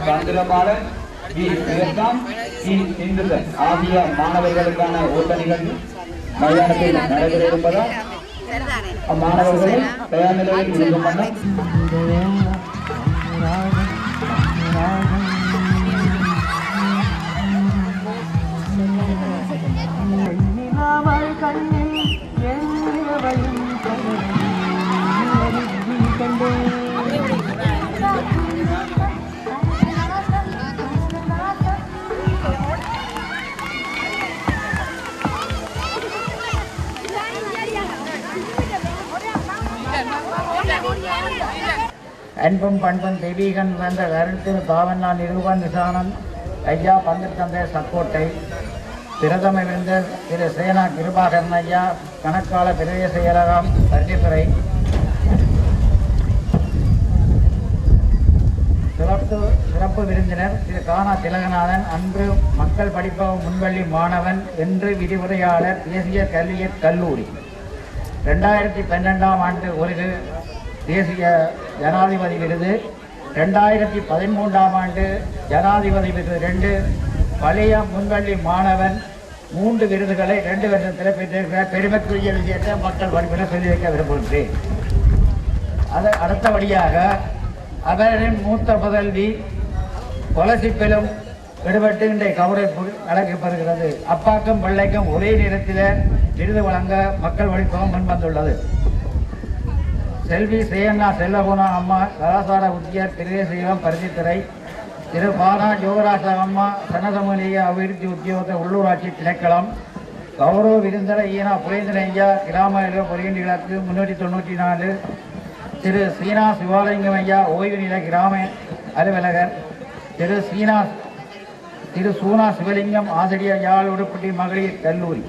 சந்திரபாலன் வி. வியட்நாம் வி இந்துதன் ஆகிய மாணவர்களுக்கான ஓட்ட நிகழ்வு மைதானத்தில் நடைபெற இருப்பதால் தயார் நிலையில் இருக்கும் அன்பும் பண்பும் தெய்வீகன் வந்த கருத்திரு பாவண்ணா நிருபன் நிசானன் ஐயா பங்குத்தந்தை சக்கோட்டை பிரதம விருந்தர் திரு சேனா கிருபாகரன் ஐயா கணக்கால பிரதேச செயலகம் பருத்தித்துறை சிறப்பு சிறப்பு விருந்தினர் திரு கானா திலகநாதன் அன்று மக்கள் படிப்பக முன்வள்ளி மாணவன் என்று விரிவுரையாளர் தேசிய கல்வியற் கல்லூரி. ரெண்டாயிரத்தி பன்னெண்டாம் ஆண்டு ஒரு தேசிய ஜனாதிபதி விருது. ரெண்டாயிரத்தி பதிமூன்றாம் ஆண்டு ஜனாதிபதி விருது ரெண்டு. பழைய முன்வள்ளி மாணவன் மூன்று விருதுகளை ரெண்டு வருஷத்தில் பெற்றிருக்கிற பெருமைக்குரிய விஷயத்தை மக்கள் படிப்பில் சொல்லி வைக்க விரும்புகின்றேன். அது அடுத்தபடியாக அவரின் மூத்த புதல்வி கொலசிப்பிலும் விடுபட்டு இன்றைய கௌரவிப்பு நடக்கப்படுகிறது. அப்பாக்கும் பிள்ளைக்கும் ஒரே நேரத்தில் விருது வழங்க மக்கள் வழிபகம் முன்வந்துள்ளது. செல்வி சேயண்ணா செல்லகுணா அம்மா கலாசார உத்தியர் பிரதேசம் பருத்தித்துறை திரு பானா யோகராச அம்மா சனசமூலிய அபிவிருத்தி உத்தியோக உள்ளூராட்சி திணைக்களம் கௌரவ விருந்தர ஈனா புரேந்திரய்யா கிராம பொறியின்றி கிழக்கு முன்னூற்றி தொண்ணூற்றி நாலு திரு சீனா சிவாலிங்கம் ஐயா ஓய்வு நிலை கிராம அலுவலகர் திரு சீனா திரு சூனா சிவலிங்கம் ஆசிரியர் யாழ் உடுப்பட்டி மகளிர் கல்லூரி.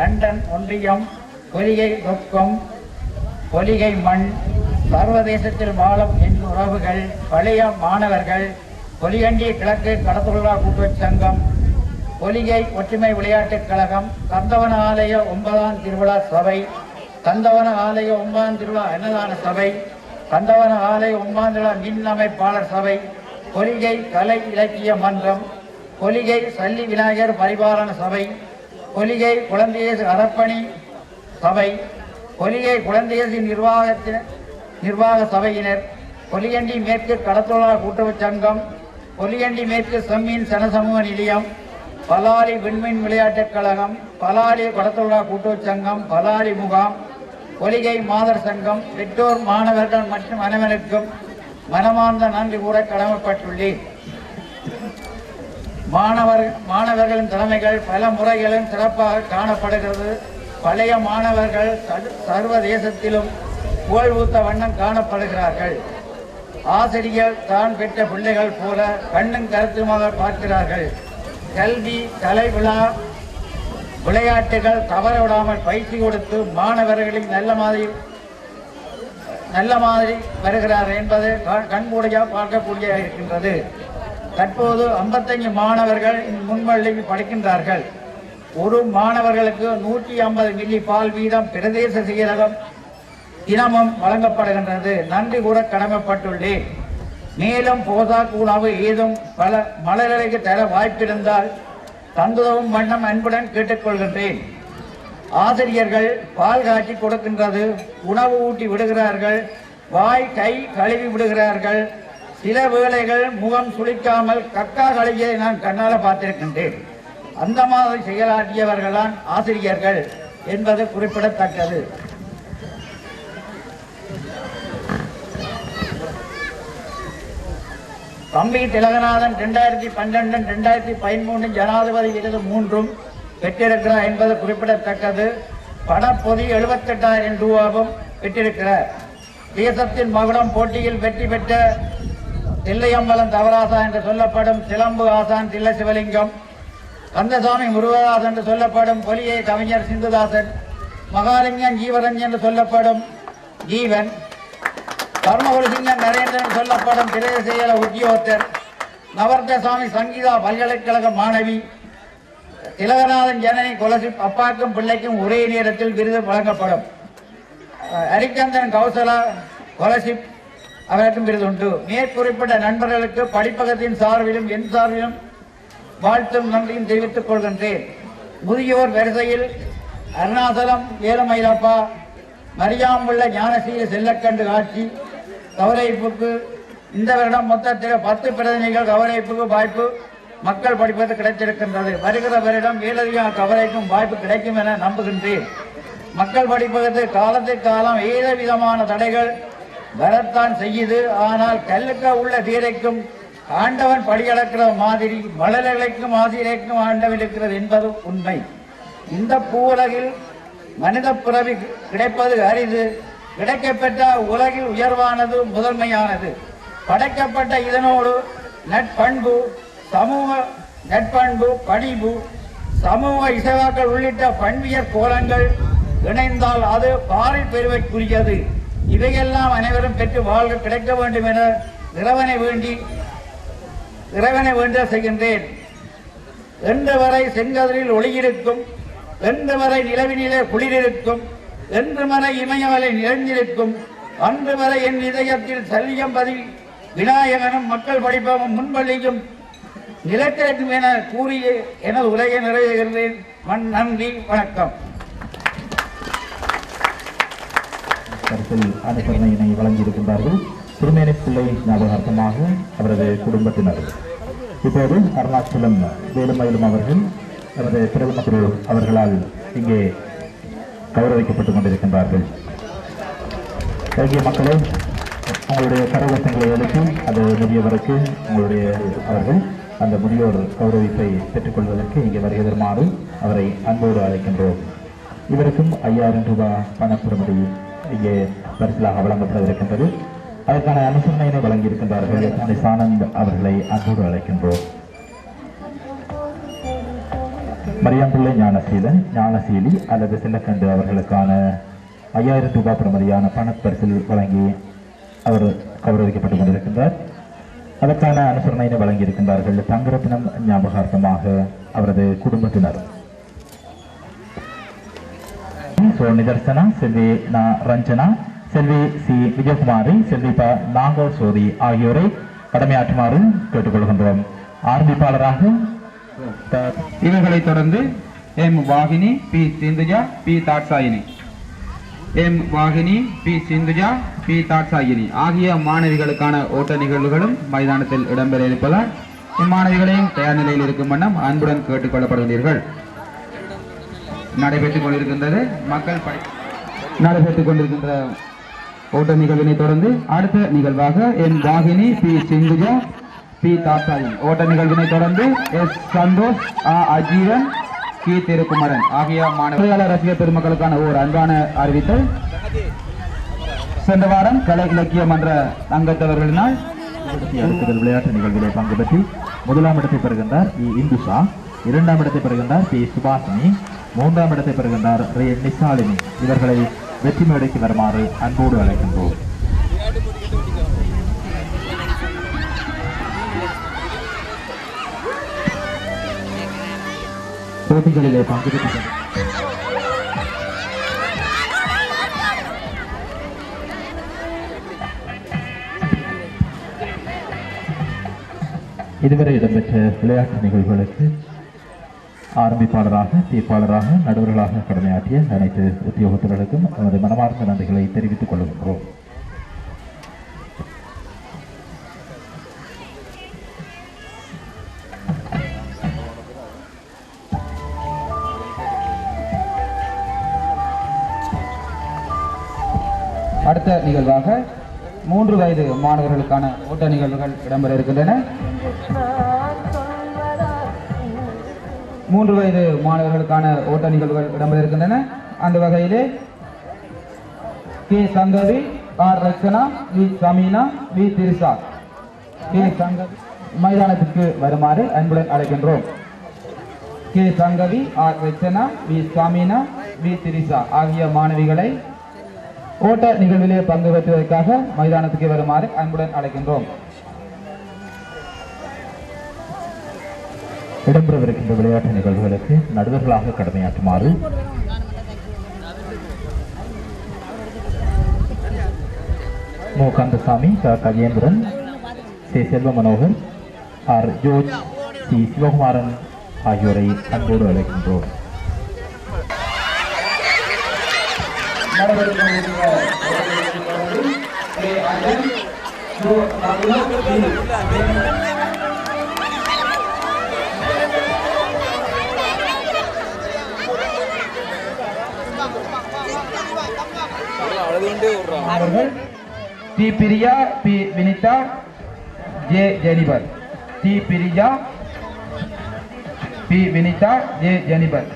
லண்டன் ஒன்றியம் பொலிகை தொக்கம் பொலிகை மண் சர்வதேசத்தில் வாழும் என் உறவுகள் பழைய மாணவர்கள் பொலிகண்டி கிழக்கு கடத்துள்ளா கூட்டுறவு சங்கம் பொலிகை ஒற்றுமை விளையாட்டுக் கழகம் கந்தவன ஆலய ஒன்பதாம் திருவிழா சபை கந்தவன ஆலய ஒன்பதாம் திருவிழா அன்னதான சபை கந்தவன ஆலய ஒன்பதாம் திருவிழா மின் அமைப்பாளர் சபை பொலிகை கலை இலக்கிய மன்றம் பொலிகை சல்லி விநாயகர் பரிபாலன சபை பொலிகை குழந்தையேசு அறப்பணி சபை பொலிகை குழந்தையேசு நிர்வாகத்தின் நிர்வாக சபையினர் பொலியண்டி மேற்கு கடத்தொழிலாளர் கூட்டுறவு சங்கம் பொலியண்டி மேற்கு செம்மீன் சனசமூக நிலையம் பலாலி விண்மீன் விளையாட்டுக் கழகம் பலாலி கடத்தொழிலாளர் கூட்டுறவு சங்கம் பலாலி முகாம் பொலிகை மாதர் சங்கம் பெற்றோர் மாணவர்கள் மற்றும் மனைவனுக்கும் மனமார்ந்த நன்றி கூற கடமைப்பட்டுள்ளேன். மாணவர் மாணவர்களின் திறமைகள் பல முறைகளிலும் சிறப்பாக காணப்படுகிறது. பழைய மாணவர்கள் சர்- சர்வதேசத்திலும் புகழ்வூத்த வண்ணம் காணப்படுகிறார்கள். ஆசிரியர் தான் பெற்ற பிள்ளைகள் போல கண்ணும் கருத்துமாக பார்க்கிறார்கள். கல்வி கலை விழா விளையாட்டுகள் தவற விடாமல் பயிற்சி கொடுத்து மாணவர்களின் நல்ல மாதிரி நல்ல மாதிரி வருகிறார் என்பது க- கண்கூடியாக பார்க்கக்கூடிய இருக்கின்றது. தற்போது 55 மாணவர்கள் முன்வள்ளியில் படிக்கின்றார்கள். ஒரு மாணவர்களுக்கு நூற்றி ஐம்பது மில்லி பால் வீதம் பிரதேச செயலகம் தினமும் வழங்கப்படுகின்றது. நன்றி கூட கடமைப்பட்டுள்ளேன். மேலும் போதாக்கு உணவு ஏதும் பல மலர்களுக்கு தர வாய்ப்பிருந்தால் தந்துதவும் வண்ணம் அன்புடன் கேட்டுக்கொள்கின்றேன். ஆசிரியர்கள் பால் காட்சி கொடுக்கின்றது. உணவு ஊட்டி விடுகிறார்கள். வாய் கை கழுவி விடுகிறார்கள். சில வேளைகள் முகம் சுளிக்காமல் கக்கா கழுவியை நான் கண்ணால பார்த்திருக்கின்றேன். அந்த மாதிரி செயலாற்றியவர்கள்தான் ஆசிரியர்கள் என்பது குறிப்பிடத்தக்கது. தம்பி திலகநாதன் ரெண்டாயிரத்தி பன்னெண்டு ரெண்டாயிரத்தி பதிமூணு ஜனாதிபதி விருது மூன்றும் பெற்றிருக்கிறார் என்பது குறிப்பிடத்தக்கது. பணப்பொதி எழுபத்தெட்டாயிரம் ரூபாவும் பெற்றிருக்கிறார். தேசத்தின் மகுடம் போட்டியில் வெற்றி பெற்ற தில்லையம்பலம் தவராசா என்று சொல்லப்படும் சிலம்பு ஆசான் தில்ல சிவலிங்கம் கந்தசாமி முருகதாஸ் என்று சொல்லப்படும் பொலியை கவிஞர் சிந்துதாசன் மகாலிங்கன் ஜீவரஞ்சன் என்று சொல்லப்படும் ஜீவன் தர்மகுலசிங்கன் நரேந்திரன் சொல்லப்படும் திரைய செயல உத்தியோகத்தர் நவர்த்தசாமி சங்கீதா பல்கலைக்கழக மாணவி திலகநாதன் ஜனனி குலசி அப்பாக்கும் பிள்ளைக்கும் ஒரே நேரத்தில் விருது வழங்கப்படும். ஹரிச்சந்திரன் கௌசலா கொலசிப் அவருக்கும் விருது உண்டு மேற்குறிப்பிட்ட நண்பர்களுக்கு படிப்பகத்தின் சார்பிலும் என் சார்பிலும் வாழ்த்தும் நன்றியும் தெரிவித்துக் கொள்கின்றேன். முதியோர் வரிசையில் அருணாசலம் ஏலமயிலப்பா மரியாம்புள்ள ஞானசீல செல்லக்கண்டு காட்சி கௌரவிப்புக்கு இந்த வருடம் மொத்தத்தில் பத்து பிரதிநிதிகள் கௌரவிப்புக்கு வாய்ப்பு மக்கள் படிப்பது கிடைத்திருக்கின்றது. வருகிற வருடம் மேலதிக கவலைக்கும் வாய்ப்பு கிடைக்கும் என நம்புகின்றேன். மக்கள் படிப்பதற்கு காலத்திற்கு காலம் ஏத விதமான தடைகள் வரத்தான் செய்யுது. ஆனால் கல்லுக்க உள்ள தீரைக்கும் ஆண்டவன் படியளக்கிற மாதிரி மலர்களுக்கும் ஆசிரியருக்கும் ஆண்டவன் இருக்கிறது என்பது உண்மை. இந்த பூவுலகில் மனித பிறவி கிடைப்பது அரிது. கிடைக்கப்பெற்ற உலகில் உயர்வானது முதன்மையானது. படைக்கப்பட்ட இதனோடு நட்பண்பு சமூக நட்பண்பு பணிவு சமூக இசைவாக்கள் உள்ளிட்ட பண்பியற் கோலங்கள் இணைந்தால் அது பாரில் பெருமைக்குரியது. இவையெல்லாம் அனைவரும் பெற்று வாழ்க கிடைக்க வேண்டும் என இறைவனை வேண்டி இறைவனை வேண்ட செய்கின்றேன். என்று வரை செங்கதிரில் ஒளியிருக்கும் என்று வரை நிலவினிலே குளிரிருக்கும் என்று வரை இமயமலை நிறைந்திருக்கும் அன்று வரை என் இதயத்தில் சல்லியம் பதி விநாயகனும் மக்கள் படிப்பவும் முன்பள்ளியும் நிலத்திற்கும் என கூறிய எனது உரையை நிறைவேறுகிறேன். நன்றி வணக்கம். கருத்தில் அனுசரணையினை வழங்கியிருக்கின்றார்கள். திருமேனி பிள்ளை ஞாபகார்த்தமாக அவரது குடும்பத்தினர். இப்போது அருணாச்சலம் வேலுமயிலும் அவர்கள் அவரது பிரதம குரு அவர்களால் இங்கே கௌரவிக்கப்பட்டுக் கொண்டிருக்கின்றார்கள். ஐக்கிய மக்களை உங்களுடைய கரகோஷங்களை எழுப்பி அது முதியவருக்கு உங்களுடைய அவர்கள் அந்த முதியோர் கௌரவிப்பை பெற்றுக்கொள்வதற்கு இங்கே வருகை தருமாறு அவரை அன்போடு அழைக்கின்றோம். இவருக்கும் ஐயாயிரம் ரூபாய் பணப்பெறுமதி இங்கே பரிசிலாக வழங்கப்படவிருக்கின்றது. அதற்கான அனுசரணையினை வழங்கியிருக்கின்றார்கள் அனிஸ் சானந்த் அவர்களை அன்போடு அழைக்கின்றோம். மரியாம்பிள்ளை ஞானசீலன் ஞானசீலி அல்லது செல்லக்கண்டு அவர்களுக்கான ஐயாயிரம் ரூபாய் பிரமதியான பணப்பரிசில் வழங்கி அவர் கௌரவிக்கப்பட்டுக் கொண்டிருக்கின்றார். அதற்கான அனுசரணையினை வழங்கியிருக்கின்றார்கள் தங்கரத்னம் ஞாபகார்த்தமாக அவரது குடும்பத்தினர். சோ நிதர்சனா செல்வி நா ரஞ்சனா செல்வி சி விஜயகுமாரி செல்வி ப நாக ஆகியோரை கடமையாற்றுமாறு கேட்டுக்கொள்கின்றோம். ஆரம்பிப்பாளராக த- தொடர்ந்து M Vahini P Sinthuja P Thatchayini. M Vahini P Sinthuja P Thatchayini. ஆகிய மாணவிகளுக்கான ஓட்ட நிகழ்வுகளும் மைதானத்தில் இடம்பெற இருப்பதால் இம்மாணவிகளையும் தயார் நிலையில் இருக்கும் வண்ணம் அன்புடன் கேட்டுக்கொள்ளப்படுகிறீர்கள். நடைபெற்றுக் கொண்டிருக்கின்றது. மக்கள் படை நடைபெற்றுக் கொண்டிருக்கின்ற ஓட்ட நிகழ்வினை தொடர்ந்து அடுத்த நிகழ்வாக N Vahini P Sinthuja P Thathayin ஓட்ட நிகழ்வினை தொடர்ந்து எஸ் சந்தோஷ் ஆ அஜீவன் கி திருக்குமரன் ஆகிய மாணவர்கள ரசிகர் பெருமக்களுக்கான ஓர் அன்பான அறிவித்தல். சென்ற வாரம் கலை இலக்கிய மன்ற அங்கத்தவர்களினால் விளையாட்டு நிகழ்விலே பங்கு பெற்றி முதலாம் இடத்தை பெறுகின்றார் இந்துஷா இரண்டாம் இடத்தை பெறுகின்றார் பி சுபாஷினி மூன்றாம் இடத்தை பெறுகின்றார் ரே நிசாலினி. இவர்களை வெற்றி மேடைக்கு வருமாறு அன்போடு அழைக்கின்றோம். போட்டிகளிலே பங்கெடுத்து இதுவரை இடம்பெற்ற விளையாட்டு நிகழ்வுகளுக்கு ஆரம்பிப்பாளராக தீர்ப்பாளராக நடுவர்களாக கடமையாற்றிய அனைத்து உத்தியோகத்தர்களுக்கும் நமது மனமார்ந்த நன்றிகளை தெரிவித்துக் கொள்கின்றோம். அடுத்த நிகழ்வாக மூன்று வயது மாணவர்களுக்கான ஓட்ட நிகழ்வுகள் இடம்பெற இருக்கின்றன. மூன்று வயது மாணவர்களுக்கான ஓட்ட நிகழ்வுகள் இடம்பெற இருக்கின்றன அந்த வகையிலே K. Sangavi R. Rachana V. Samina V. Trisha K. Sangavi மைதானத்திற்கு வருமாறு அன்புடன் அழைக்கின்றோம். K. Sangavi R. Rachana V. Samina V. Trisha ஆகிய மாணவிகளை ஓட்ட நிகழ்விலே பங்கு பெற்றுவதற்காக மைதானத்துக்கு வருமாறு அன்புடன் அழைக்கின்றோம். இடம்பெறவிருக்கின்ற விளையாட்டு நிகழ்வுகளுக்கு நடுவர்களாக கடமையாற்றுமாறு மு. கந்தசாமி க. கஜேந்திரன் சே. செல்வ மனோகர் ஆர். ஜோஜ் சி. சிவகுமாரன் ஆகியோரை அன்போடு அழைக்கின்றோம். அவர்கள் T Priya P Vinitha J Jennifer T Priya P Vinitha J Jennifer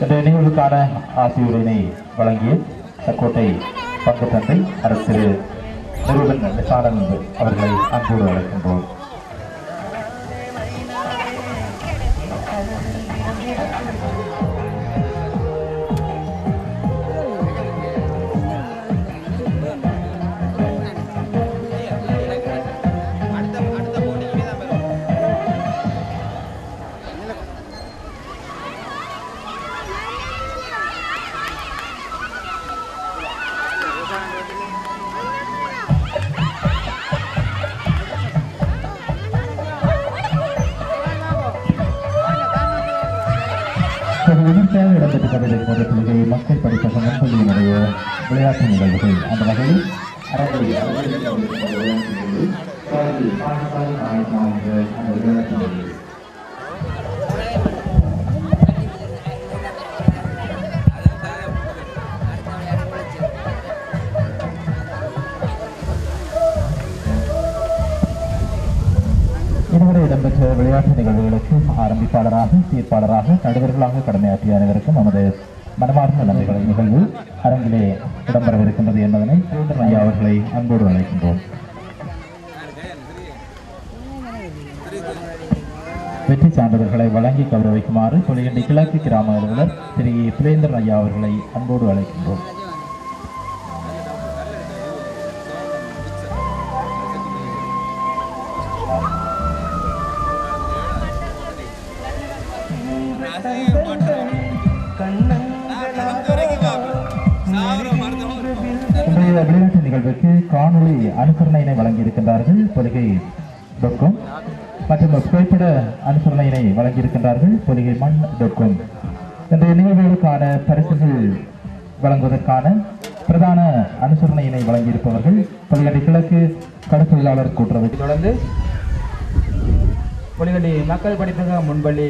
இந்த நிகழ்வுக்கான ஆசியுரையினை வழங்கிய சக்கோட்டை பங்கு தந்தை அரசு முருகன் நிசானந்த் அவர்களை அன்போடு அழைக்கின்றோம் இடம்பெற்று கொண்டிருக்கும் போன்ற தொழுகை மக்கள் படிப்பக முன்பள்ளியினுடைய விளையாட்டு நிகழ்வுகள். அந்த வகையில் விளையாட்டு விளையாட்டு நிகழ்வு இதுவரை இடம்பெற்ற விளையாட்டு நிகழ்வுகள் ஆரம்பிப்பாளராக தீர்ப்பாளராக நடுவர்களாக கடமையாற்றிய அனைவருக்கும் நமது மனமார்ந்த நன்றிகளை நிகழ்வு அரங்கிலே இடம்பெறவிருக்கின்றது என்பதனை சுதந்திரன் ஐயா அவர்களை அன்போடு அழைக்கின்றோம். வெற்றி சான்றிதழ்களை வழங்கி கௌரவிக்குமாறு தொழிலண்டி கிழக்கு கிராம அலுவலர் திரு பிரேந்திரன் ஐயா அவர்களை அன்போடு அழைக்கின்றோம். இன்றைய விளையாட்டு நிகழ்வுக்கு காணொளி அனுசரணையினை வழங்கியிருக்கின்றார்கள் பொலிகை டாட் மற்றும் புகைப்பட அனுசரணையினை வழங்கியிருக்கின்றார்கள் பொலிகை மண் டாட் காம் இன்றைய நிகழ்வுகளுக்கான பரிசுகள் வழங்குவதற்கான பிரதான அனுசரணையினை வழங்கியிருப்பவர்கள் பொலிகண்டி கிழக்கு கடற்தொழிலாளர் கூட்டுறவு தொடர்ந்து பொலிகண்டி மக்கள் படிப்பக முன்பள்ளி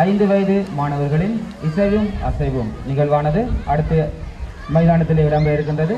ஐந்து வயது மாணவர்களின் இசைவும் அசைவும் நிகழ்வானது அடுத்த மைதானத்தில் இடம்பெற இருக்கின்றது